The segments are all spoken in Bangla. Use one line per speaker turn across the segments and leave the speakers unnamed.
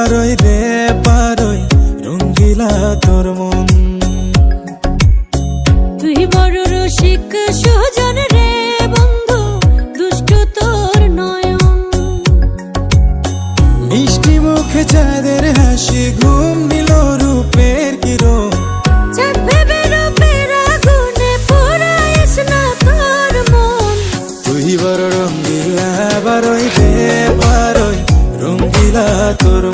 পারই রে পারই রঙ্গিলা তোর মন। তুই বড় রসিক সহজন রে বন্ধু দুষ্ট তোর নয়ন।
মিষ্টি মুখে চাঁদের হাসি ঘুম নিল রূপের কিরো বড় রঙ্গিলা বারই রে রঙ্গিলা তোর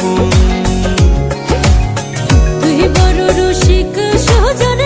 তুই বড় রসিক সুজন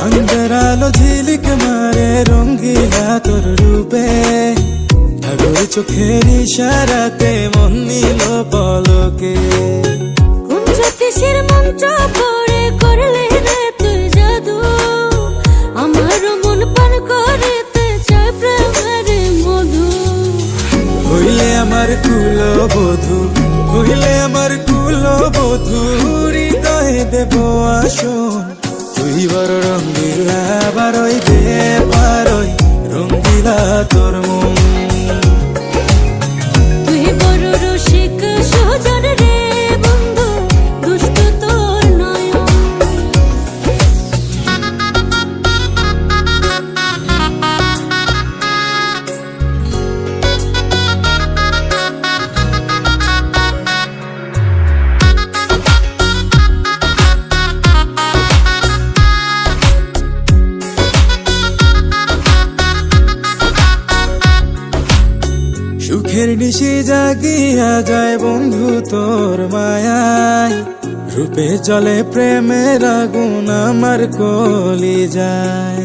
চন্দ্র আলো ঝিলিক মারে রঙ্গিলা তোর রূপে। ঠাকুর চোখের ইশারাতে মন নিল পলকে।
কোন জ্যোতিষীর মন্ত্র পড়ে করলে রে তুই জাদু। আমার মন পান করিতে চাই প্রেমের মধু।
হইলে আমার কুল বধু হইলে আমার কুল বধু হৃদয়ে দেব আসন। বড় রঙ্গিলা বারই দে পারই রঙ্গিলা তোর মন। সুখের নিশি জাগিয়া যায় বন্ধু তোর মায়ায়। রূপে চলে প্রেমের আগুন আমার কলি যায়